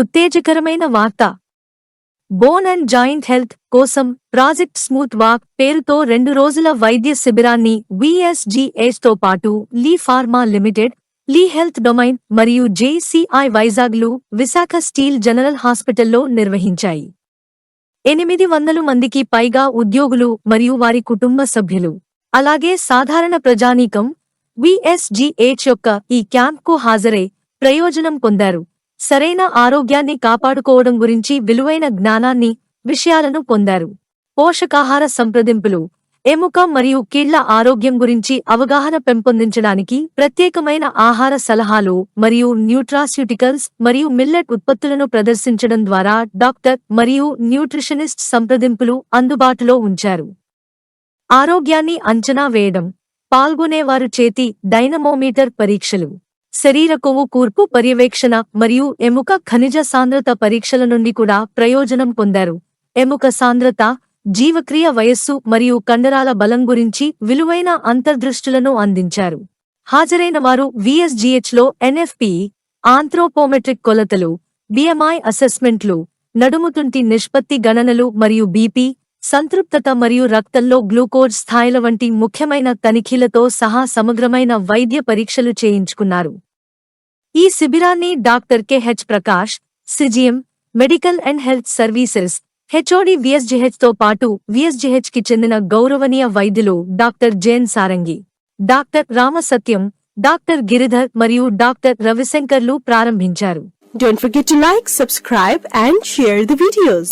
ఉత్తేజకరమైన వార్త. Bone and joint health కోసం ప్రాజెక్ట్ స్మూత్ వాక్ పేరుతో రెండు రోజుల వైద్య శిబిరాన్ని VSGH తో పాటు Lee Pharma limited Lee health domain మరియు జేసీఐ వైజాగ్లు విశాఖ స్టీల్ జనరల్ హాస్పిటల్లో నిర్వహించాయి. ఎనిమిది వందలు మందికి పైగా ఉద్యోగులు మరియు వారి కుటుంబ సభ్యులు. అలాగే సాధారణ ప్రజానీకం విఎస్జిహెచ్ యొక్క ఈ క్యాంప్కు హాజరై ప్రయోజనం పొందారు. సరైన ఆరోగ్యాన్ని కాపాడుకోవడం గురించి విలువైన జ్ఞానాన్ని విషయాలను పొందారు. పోషకాహార సంప్రదింపులు ఎముక మరియు కీళ్ళ ఆరోగ్యం గురించి అవగాహన పెంపొందించడానికి ప్రత్యేకమైన ఆహార సలహాలు మరియు న్యూట్రాస్యూటికల్స్ మరియు మిల్లెట్ ఉత్పత్తులను ప్రదర్శించడం ద్వారా డాక్టర్ మరియు న్యూట్రిషనిస్ట్ సంప్రదింపులు అందుబాటులో ఉంచారు. ఆరోగ్యాన్ని అంచనా వేయడం పాల్గొనేవారు చేతి డైనమోమీటర్ పరీక్షలు. శరీర కొవ్వు కూర్పు పర్యవేక్షణ మరియు ఎముక ఖనిజ సాంద్రత పరీక్షల నుండి కూడా ప్రయోజనం పొందారు. ఎముక సాంద్రత జీవక్రియ వయస్సు మరియు కండరాల బలం గురించి విలువైన అంతర్దృష్టులను అందించారు. హాజరైన వారు విఎస్జిహెచ్లో ఎన్ఎఫ్పి ఆంథ్రోపోమెట్రిక్ కొలతలు బిఎంఐ అసెస్మెంట్లు నడుముతుంటి నిష్పత్తి గణనలు మరియు బీపీ సంతృప్తత మరియు రక్తంలో గ్లూకోజ్ స్థాయిల వంటి ముఖ్యమైన తనిఖీలతో సహా సమగ్రమైన వైద్య పరీక్షలు చేయించుకున్నారు ఈ శిబిరాన్ని doctor KH Prakash CGM medical and health services HOD విఎస్జిహెచ్తో పాటు విఎస్జిహెచ్కి చెందిన గౌరవనీయ వైద్యులు doctor Jain Sarangi doctor Ramasatyam doctor Giridhar మరియు డాక్టర్ రవిశంకర్లు ప్రారంభించారు Don't forget to like, subscribe and share the videos.